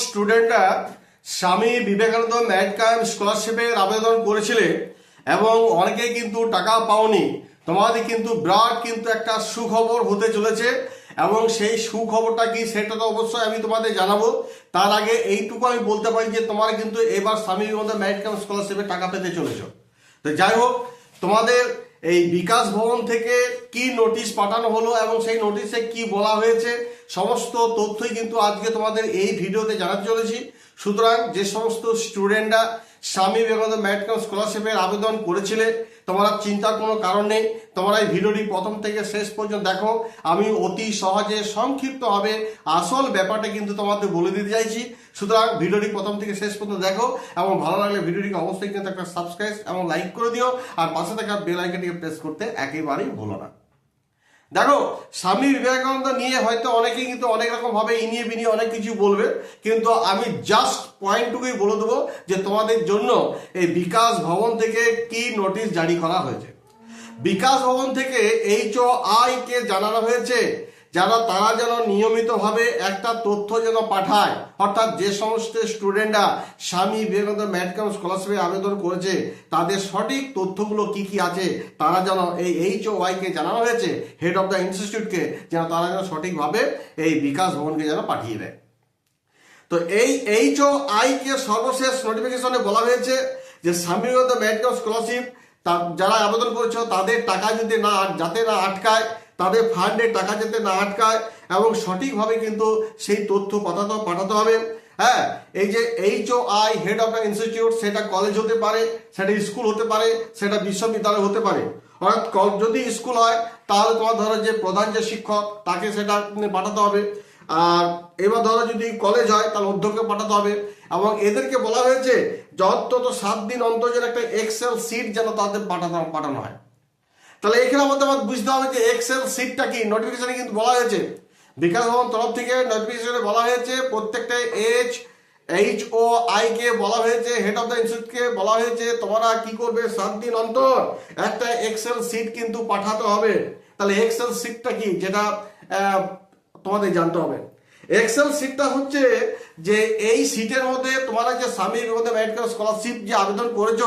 স্টুডেন্টরা Swami Vivekananda mad camp স্কলারশিপের আবেদন করেছিলে এবং অনেকেই কিন্তু টাকা পাওনি। তোমাদের কিন্তু বিরাট কিন্তু একটা সুখবর হতে চলেছে এবং সেই সুখবরটা কি সেটা তো অবশ্যই আমি তোমাদের জানাব। তার আগে এইটুকু আমি বলতে পারি যে তোমরা কিন্তু এবার স্বামী বিবেকানন্দ ম্যাড ক্যাম্প স্কলারশিপে টাকা পেতে চলেছ। তো যাই হোক, তোমাদের এই বিকাশ ভবন থেকে কি নোটিশ পাঠানো হলো এবং সেই নোটিশে কি বলা হয়েছে, সমস্ত তথ্যই কিন্তু আজকে তোমাদের এই ভিডিওতে জানাতে চলেছি। সুতরাং যে সমস্ত স্টুডেন্টরা স্বামী বিবেকানন্দ ম্যাটকাম স্কলারশিপের আবেদন করেছিলে। তোমরা চিন্তার কোনো কারণ নেই। তোমরা এই ভিডিওটি প্রথম থেকে শেষ পর্যন্ত দেখো। আমি অতি সহজে সংক্ষিপ্তভাবে আসল ব্যাপারটা কিন্তু তোমাদের বলে দিতে চাইছি। সুতরাং ভিডিওটি প্রথম থেকে শেষ পর্যন্ত দেখো এবং ভালো লাগলে ভিডিওটিকে অবশ্যই কিন্তু একটা সাবস্ক্রাইব এবং লাইক করে দিও। আর পাশে থাকা বেল আইকনটিকে প্রেস করতে একেবারেই ভুলো না। দেখো, স্বামী বিবেকানন্দ নিয়ে হয়তো অনেকেই কিন্তু অনেক রকম ভাবে ইনিয়ে বিনিয়ে অনেক কিছু বলবে, কিন্তু আমি জাস্ট পয়েন্টটুকুই বলে দেবো যে তোমাদের জন্য এই বিকাশ ভবন থেকে কি নোটিশ জারি করা হয়েছে। বিকাশ ভবন থেকে এইচ ও আই কে জানানো হয়েছে। যারা তারা যেন নিয়মিতভাবে একটা তথ্য যেন পাঠায়, অর্থাৎ যে সমস্ত স্টুডেন্টরা স্বামী বিবেকানন্দ ম্যাটকাম স্কলারশিপে আবেদন করেছে, তাদের সঠিক তথ্যগুলো কি কি আছে, তারা যেন এই এইচ ও কে জানানো হয়েছে হেড অফ দ্য ইনস্টিটিউটকে যেন তারা যেন সঠিকভাবে এই বিকাশ ভবনকে যেন পাঠিয়ে দেয়। তো এই এইচ ও আই কে সর্বশেষ নোটিফিকেশনে বলা হয়েছে যে স্বামী বিবেকানন্দ ম্যাটকাম স্কলারশিপ তা যারা আবেদন করেছ, তাদের টাকা যদি না যাতে না আটকায়, তাদের ফান্ডে টাকা যাতে না আটকায় এবং সঠিকভাবে কিন্তু সেই তথ্য পাঠাতে পাঠাতে হবে। হ্যাঁ এই যে H O I head of the institute সেটা কলেজ হতে পারে, সেটা স্কুল হতে পারে, সেটা বিশ্ববিদ্যালয় হতে পারে। অর্থাৎ যদি স্কুল হয়, তাহলে তোমার ধরো যে প্রধান যে শিক্ষক, তাকে সেটা পাঠাতে হবে। আর এবার ধরো যদি কলেজ হয়, তাহলে অধ্যক্ষকে পাঠাতে হবে। এবং এদেরকে বলা হয়েছে যত সাত দিন অন্তর যেন একটা এক্সেল সিট যেন তাদের পাঠানো পাঠানো হয়। তাহলে এখানে আমাদের আমার বুঝতে হবে যে এক্সেল সিটটা কি? নোটিফিকেশনে কিন্তু বলা হয়েছে। বিকাশ ভবন তরফ থেকে নোটিফিকেশনে বলা হয়েছে, প্রত্যেকটা এইচ এইচ ও আই কে বলা হয়েছে হেড অফ দ্য ইনস্টিটিউটকে বলা হয়েছে, তোমরা কি করবে? সাত দিন অন্তর একটা এক্সেল সিট কিন্তু পাঠাতে হবে। তাহলে এক্সেল সিটটা কি? যেটা তোমাদের জানতে হবে। এক্সেল সিটটা হচ্ছে যে এই সিটের মধ্যে তোমরা যে স্বামী বিবেকানন্দ মেডিকেল স্কলারশিপ যে আবেদন করেছ,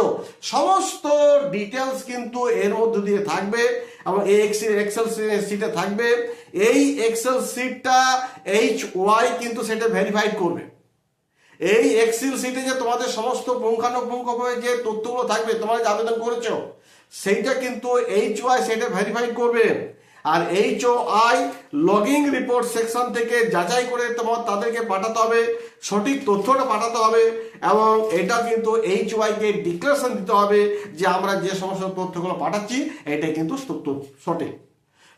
সমস্ত ডিটেলস কিন্তু এর মধ্যে দিয়ে থাকবে এবং এই এক্সেল সিটে থাকবে। এই এক্সেল সিটটা এইচ ওয়াই কিন্তু সেটা ভেরিফাইড করবে। এই এক্সেল সিটে যে তোমাদের সমস্ত পুঙ্খানুপুঙ্খভাবে যে তথ্যগুলো থাকবে, তোমরা যে আবেদন করেছ, সেইটা কিন্তু এইচ ওয়াই সেটা ভেরিফাই করবে। আর H O I logging report section থেকে যাচাই করে তোমার তাদেরকে পাঠাতে হবে, সঠিক তথ্যটা পাঠাতে হবে এবং এটা কিন্তু এইচ ওয়াইকে ডিক্লারেশন দিতে হবে যে আমরা যে সমস্ত তথ্যগুলো পাঠাচ্ছি এটা কিন্তু সঠিক।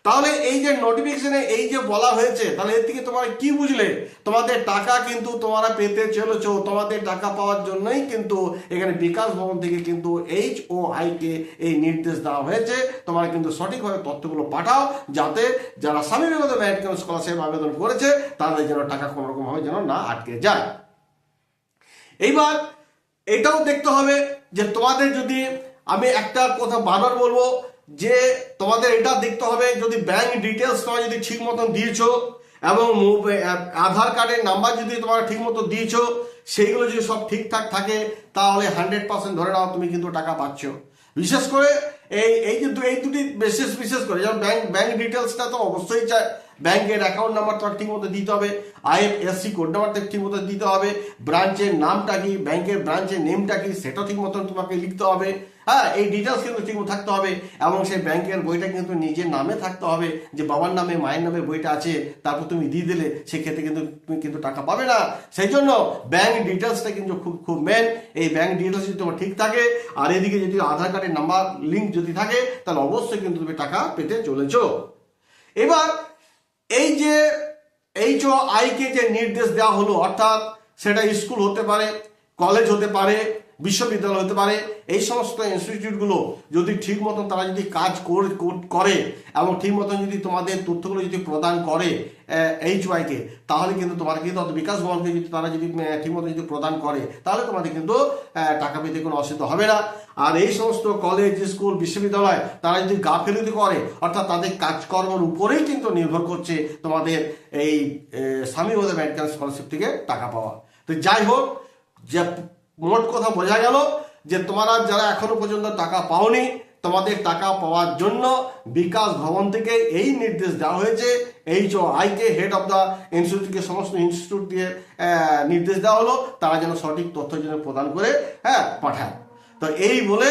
তাহলে এই যে নোটিফিকেশনে এই যে বলা হয়েছে, তাহলে এর থেকে তোমরা কি বুঝলে? তোমাদের টাকা কিন্তু তোমরা পেতে চলেছো, তোমাদের টাকা পাওয়ার জন্যই কিন্তু এখানে বিকাশ ভবন থেকে কিন্তু এইচ ও আইকে এই নির্দেশ দেওয়া হয়েছে। তোমরা কিন্তু সঠিকভাবে তথ্যগুলো পাঠাও, যাতে যারা স্বামী বিবেকানন্দ ম্যারিট স্কলারশিপ আবেদন করেছে, তাদের যেন টাকা কোনো রকম ভাবে যেন না আটকে যায়। এইবার এটাও দেখতে হবে যে তোমাদের যদি আমি একটা কথা বারবার বলব যে তোমাদের এটা দেখতে হবে, যদি ব্যাংক ডিটেলস তোমার যদি ঠিক মতন দিয়েছ এবং আধার কার্ডের নাম্বার যদি তোমরা ঠিক মতো দিয়েছ, সেইগুলো যদি সব ঠিকঠাক থাকে, তাহলে হান্ড্রেড পার্সেন্ট ধরে নাও তুমি কিন্তু টাকা পাচ্ছ। বিশেষ করে এই এই কিন্তু এই দুটি বিশেষ বিশেষ করে যেমন ব্যাংক ব্যাংক ডিটেলসটা তো অবশ্যই চাই ব্যাংকের অ্যাকাউন্ট নাম্বার তোমার ঠিক মতো দিতে হবে আইএফএসসি কোড নাম্বারটা ঠিক মতো দিতে হবে ব্রাঞ্চের নামটা কি, ব্যাংকের ব্রাঞ্চের নেমটা কি, সেটা ঠিক মতন তোমাকে লিখতে হবে। হ্যাঁ এই ডিটেলস কিন্তু ঠিক থাকতে হবে এবং সেই ব্যাংকের বইটা কিন্তু নিজের নামে থাকতে হবে, যে বাবার নামে, মায়ের নামে বইটা আছে, তারপর তুমি দিয়ে দিলে, সেক্ষেত্রে কিন্তু তুমি কিন্তু টাকা পাবে না। সেই জন্য ব্যাংক ডিটেলসটা কিন্তু খুব খুব মেন এই ব্যাংক ডিটেলস যদি তোমার ঠিক থাকে, আর এদিকে যদি আধার কার্ডের নাম্বার লিঙ্ক যদি থাকে, তাহলে অবশ্যই কিন্তু তুমি টাকা পেতে চলেছ। এবার এই যে এইচ ও আইকে যে নির্দেশ দেওয়া হলো, অর্থাৎ সেটা স্কুল হতে পারে কলেজ হতে পারে বিশ্ববিদ্যালয় হতে পারে, এই সমস্ত ইনস্টিটিউটগুলো যদি ঠিক মতন তারা যদি কাজ কর- এবং ঠিক মতন যদি তোমাদের তথ্যগুলো যদি প্রদান করে এইচ ওয়াইকে তাহলে কিন্তু তোমার কিন্তু অত বিকাশ ভবনকে যদি তারা যদি ঠিক মতো যদি প্রদান করে, তাহলে তোমাদের কিন্তু টাকা পেতে কোনো অসুবিধা হবে না। আর এই সমস্ত কলেজ স্কুল বিশ্ববিদ্যালয়, তারা যদি গাফিলতি করে, অর্থাৎ তাদের কাজকর্মের উপরেই কিন্তু নির্ভর করছে তোমাদের এই স্বামী বোধ ব্যাংক স্কলারশিপ থেকে টাকা পাওয়া। তো যাই হোক, যে মোট কথা বোঝা গেল যে তোমরা যারা এখনও পর্যন্ত টাকা পাওনি, তোমাদের টাকা পাওয়ার জন্য বিকাশ ভবন থেকে এই নির্দেশ দেওয়া হয়েছে। এইচ ও আইকে হেড অফ দ্য ইনস্টিটিউটকে সমস্ত ইনস্টিটিউট দিয়ে নির্দেশ দেওয়া হলো। তারা যেন সঠিক তথ্য যেন প্রদান করে হ্যাঁ পাঠায়। তো এই বলে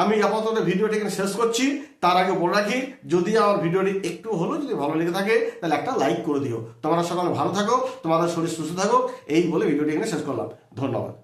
আমি আপাতত ভিডিওটি এখানে শেষ করছি। তার আগে বলে রাখি, যদি আমার ভিডিওটি একটু হলেও যদি ভালো লেগে থাকে, তাহলে একটা লাইক করে দিও। তোমরা সকালে ভালো থাকো, তোমাদের শরীর সুস্থ থাকো এই বলে ভিডিওটি এখানে শেষ করলাম। ধন্যবাদ।